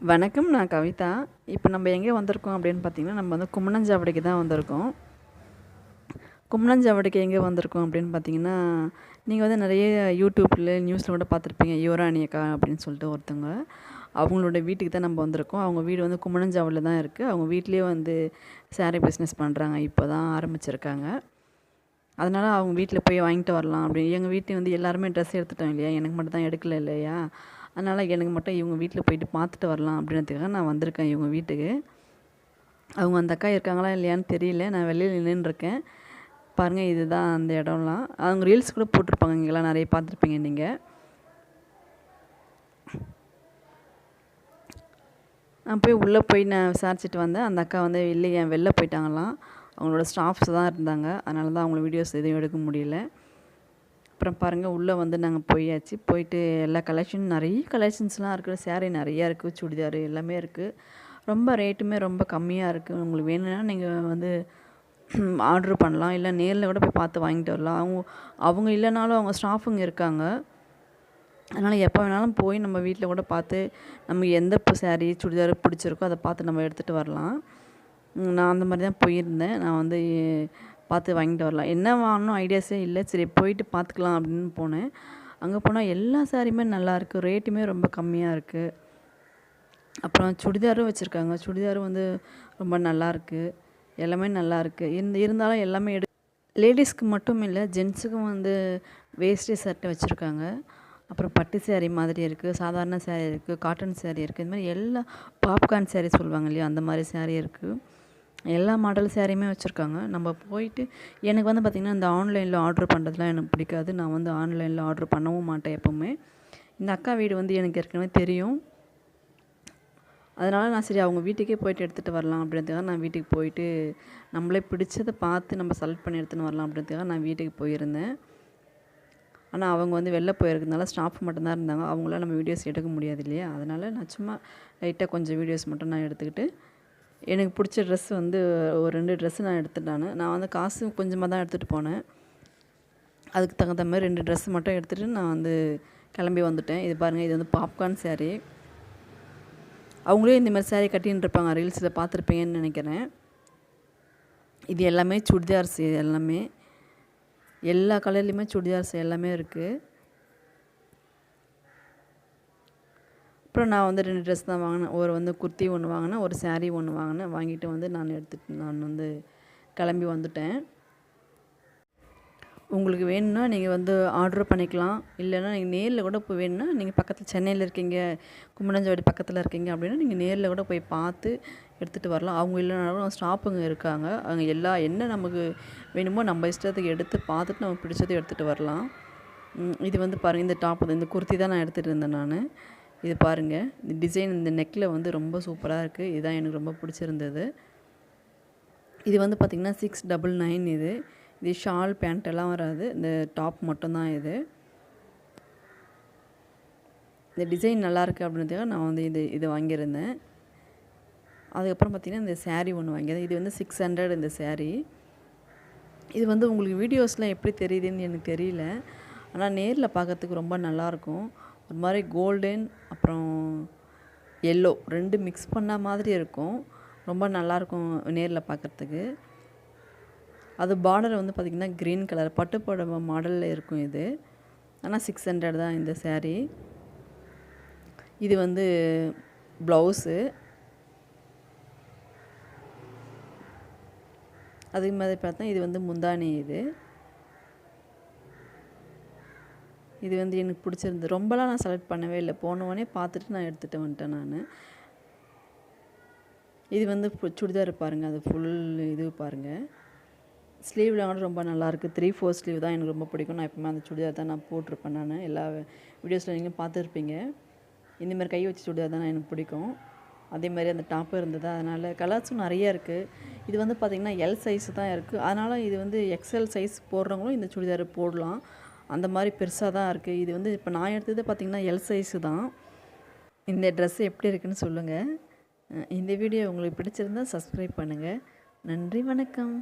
வணக்கம் நான் கவிதா. இப்போ நம்ம எங்கே வந்திருக்கோம் அப்படின்னு பார்த்தீங்கன்னா நம்ம வந்து கும்மணஞ்சாவடிக்கு தான் வந்திருக்கோம். கும்மணஞ்சாவடிக்கு எங்கே வந்திருக்கோம் அப்படின்னு பார்த்தீங்கன்னா நீங்கள் வந்து நிறைய யூடியூப்பில் நியூஸில் கூட பார்த்துருப்பீங்க யுவராணி அக்கா அப்படின்னு சொல்லிட்டு ஒருத்தவங்க. அவங்களோட வீட்டுக்கு தான் நம்ம வந்திருக்கோம். அவங்க வீடு வந்து கும்மணஞ்சாவடியில் தான் இருக்குது அவங்க வீட்லேயே வந்து saree பிஸ்னஸ் பண்ணுறாங்க இப்போ தான் ஆரம்பிச்சிருக்காங்க. அதனால் அவங்க வீட்டில் போய் வாங்கிட்டு வரலாம் அப்படின்னு. எங்கள் வீட்டில் வந்து எல்லாருமே ட்ரெஸ் எடுத்துட்டோம் இல்லையா? எனக்கு மட்டும் தான் எடுக்கல இல்லையா? அதனால் எனக்கு மட்டும் இவங்க வீட்டில் போயிட்டு பார்த்துட்டு வரலாம் அப்படின்றதுக்காக நான் வந்திருக்கேன் இவங்க வீட்டுக்கு. அவங்க அந்த அக்கா இருக்காங்களா இல்லையான்னு தெரியல. நான் வெளியில் நின்றுருக்கேன் பாருங்கள் இதுதான் அந்த இடம்லாம். அவங்க ரீல்ஸ் கூட போட்டிருப்பாங்க இங்கெல்லாம் நிறைய பார்த்துருப்பீங்க நீங்கள் நான் போய் உள்ளே போய் நான் விசாரிச்சுட்டு வந்தேன். அந்த அக்கா வந்து இல்லையா வெளில போயிட்டாங்களாம். அவங்களோட ஸ்டாஃப்ஸ் தான் இருந்தாங்க. அதனால தான் அவங்கள வீடியோஸ் எதுவும் எடுக்க முடியல. அப்புறம் பாருங்கள் உள்ளே வந்து நாங்கள் போயாச்சு. போயிட்டு எல்லா கலெக்ஷன் நிறைய கலெக்ஷன்ஸ்லாம் இருக்குது சேரீ நிறையா இருக்குது சுடிதார் எல்லாமே இருக்குது ரொம்ப ரேட்டுமே ரொம்ப கம்மியாக இருக்குது உங்களுக்கு வேணும்னா நீங்கள் வந்து ஆர்டர் பண்ணலாம். இல்லை நேரில் கூட போய் பார்த்து வாங்கிட்டு வரலாம். அவங்க அவங்க இல்லைனாலும் அவங்க ஸ்டாஃபுங்க இருக்காங்க. அதனால் எப்போ வேணாலும் போய் நம்ம வீட்டில் கூட பார்த்து நமக்கு எந்த இப்போ saree சுடிதார் பிடிச்சிருக்கோ அதை பார்த்து நம்ம எடுத்துகிட்டு வரலாம். நான் அந்த மாதிரி தான் போயிருந்தேன். நான் வந்து பார்த்து வாங்கிட்டு வரலாம். என்ன வாங்கணும் ஐடியாஸே இல்லை. சரி போயிட்டு பார்த்துக்கலாம் அப்படின்னு போனேன். அங்கே போனால் எல்லா சாரியுமே நல்லாயிருக்கு ரேட்டுமே ரொம்ப கம்மியாக இருக்குது அப்புறம் சுடிதாரும் வச்சுருக்காங்க. சுடிதாரும் வந்து ரொம்ப நல்லாயிருக்கு எல்லாமே நல்லாயிருக்கு இருந்த இருந்தாலும் எல்லாமே எடு லேடிஸ்க்கு மட்டும் இல்லை ஜென்ஸுக்கும் வந்து வேஷ்டி சட்டை வச்சுருக்காங்க. அப்புறம் பட்டு சேரீ மாதிரி இருக்குது சாதாரண சேரீ இருக்குது காட்டன் சேரீ இருக்குது இது மாதிரி எல்லா பாப்கார்ன் சேரீ சொல்லுவாங்க இல்லையா? அந்த மாதிரி சேரீ இருக்குது எல்லா மாடல் சேரீயுமே வச்சுருக்காங்க. நம்ம போயிட்டு எனக்கு வந்து பார்த்திங்கன்னா இந்த ஆன்லைனில் ஆர்டர் பண்ணுறதுலாம் எனக்கு பிடிக்காது. நான் வந்து ஆன்லைனில் ஆர்டர் பண்ணவும் மாட்டேன் எப்போவுமே. இந்த அக்கா வீடு வந்து எனக்கு ஏற்கனவே தெரியும். அதனால் நான் சரி அவங்க வீட்டுக்கே போயிட்டு எடுத்துகிட்டு வரலாம் அப்படின்றதுக்காக நான் வீட்டுக்கு போயிட்டு நம்மளே பிடிச்சதை பார்த்து நம்ம செலக்ட் பண்ணி எடுத்துன்னு வரலாம் அப்படின்றதுக்காக நான் வீட்டுக்கு போயிருந்தேன். ஆனால் அவங்க வந்து வெளில போயிருக்கிறதுனால ஸ்டாஃப் மட்டும்தான் இருந்தாங்க. அவங்களால நம்ம வீடியோஸ் எடுக்க முடியாது இல்லையா? அதனால் நான் சும்மா லைட்டாக கொஞ்சம் வீடியோஸ் மட்டும் நான் எடுத்துக்கிட்டு எனக்கு பிடிச்ச ட்ரெஸ் வந்து ஒரு ரெண்டு ட்ரெஸ்ஸு நான் எடுத்துட்டேன் நான். வந்து காசு கொஞ்சமாக தான் எடுத்துகிட்டு போனேன். அதுக்கு தகுந்த மாதிரி ரெண்டு ட்ரெஸ் மட்டும் எடுத்துகிட்டு நான் வந்து கிளம்பி வந்துட்டேன். இது பாருங்கள் இது வந்து பாப்கார்ன் சேரீ அவங்களே இந்த மாதிரி saree கட்டின்னு இருப்பாங்க ரீல்ஸில் பார்த்துருப்பீங்கன்னு நினைக்கிறேன். இது எல்லாமே சுடிதார்ஸ் இது எல்லாமே. எல்லா கலர்லேயுமே சுடிதார்ஸ் எல்லாமே இருக்குது அப்புறம் நான் வந்து ரெண்டு ட்ரெஸ் தான் வாங்கினேன். ஒரு வந்து குர்த்தி ஒன்று வாங்கினேன் ஒரு சாரீ ஒன்று வாங்கினேன். வாங்கிட்டு வந்து நான் எடுத்துட்டு நான் வந்து கிளம்பி வந்துட்டேன். உங்களுக்கு வேணும்னா நீங்கள் வந்து ஆர்டர் பண்ணிக்கலாம். இல்லைன்னா நீங்கள் நேரில் கூட போய் வேணும்னா நீங்கள் பக்கத்தில் சென்னையில் இருக்கீங்க கும்மணஞ்சாவடி பக்கத்தில் இருக்கீங்க அப்படின்னா நீங்கள் நேரில் கூட போய் பார்த்து எடுத்துகிட்டு வரலாம். அவங்க இல்லைனாலும் ஸ்டாப்புங்க இருக்காங்க. அவங்க எல்லா என்ன நமக்கு வேணுமோ நம்ம இஷ்டத்துக்கு எடுத்து பார்த்துட்டு நமக்கு பிடிச்சதை எடுத்துகிட்டு வரலாம். இது வந்து பாருங்கள் இந்த டாப் இந்த குர்த்தி தான் நான் எடுத்துகிட்டு இருந்தேன் நான். இது பாருங்கள் இந்த டிசைன் இந்த நெக்கில் வந்து ரொம்ப சூப்பராக இருக்குது இதுதான் எனக்கு ரொம்ப பிடிச்சிருந்தது. இது வந்து பார்த்திங்கன்னா சிக்ஸ் டபுள் நைன் இது. இது ஷால் பேண்ட்டெல்லாம் வராது. இந்த டாப் மட்டும்தான் இது. இந்த டிசைன் நல்லாயிருக்கு அப்படின்றதுக்காக நான் வந்து இது இது வாங்கியிருந்தேன். அதுக்கப்புறம் பார்த்திங்கன்னா இந்த சேரீ ஒன்று வாங்கியிருந்தேன். இது வந்து சிக்ஸ் ஹண்ட்ரட் இந்த சேரீ இது வந்து உங்களுக்கு வீடியோஸ்லாம் எப்படி தெரியுதுன்னு எனக்கு தெரியல. ஆனால் நேரில் பார்க்கறதுக்கு ரொம்ப நல்லாயிருக்கும் ஒரு மாதிரி கோல்டன் அப்புறம் எல்லோ ரெண்டு மிக்ஸ் பண்ண மாதிரி இருக்கும். ரொம்ப நல்லாயிருக்கும் நேரில் பார்க்கறதுக்கு அது பார்டர் வந்து பார்த்திங்கன்னா க்ரீன் கலர் பட்டு புடவ மாடலில் இருக்கும் இது. ஆனால் சிக்ஸ் ஹண்ட்ரட் தான் இந்த சேரீ இது வந்து ப்ளவுஸு அதே மாதிரி பார்த்தா இது வந்து முந்தானி இது. இது வந்து எனக்கு பிடிச்சிருந்து ரொம்பலாம் நான் செலக்ட் பண்ணவே இல்லை. போனவொடனே பார்த்துட்டு நான் எடுத்துகிட்டு வந்துட்டேன் நான். இது வந்து சுடிதார் பாருங்கள் அது ஃபுல் இது பாருங்கள் ஸ்லீவ்லாம் கூட ரொம்ப நல்லாயிருக்கு த்ரீ ஃபோர் ஸ்லீவ் தான் எனக்கு ரொம்ப பிடிக்கும். நான் எப்பவுமே அந்த சுடிதார் தான் நான் போட்டிருப்பேன் நான். எல்லா வீடியோஸில் நீங்கள் பார்த்துருப்பீங்க. இந்த மாதிரி கை வச்சு சுடிதார் தான் எனக்கு பிடிக்கும். அதே மாதிரி அந்த டாப்பு இருந்தது? அதனால் கலர்ஸும் நிறைய இருக்குது இது வந்து பார்த்திங்கன்னா எல் சைஸ் தான் இருக்குது அதனால் இது வந்து எக்ஸ்எல் சைஸ் போடுறவங்களும் இந்த சுடிதார் போடலாம். அந்த மாதிரி பெருசாக தான் இருக்குது இது வந்து இப்போ நான் எடுத்தது பார்த்திங்கன்னா எல் சைஸு தான். இந்த ட்ரெஸ் எப்படி இருக்குன்னு சொல்லுங்கள் இந்த வீடியோ உங்களுக்கு பிடிச்சிருந்தா சப்ஸ்கிரைப் பண்ணுங்கள் நன்றி வணக்கம்.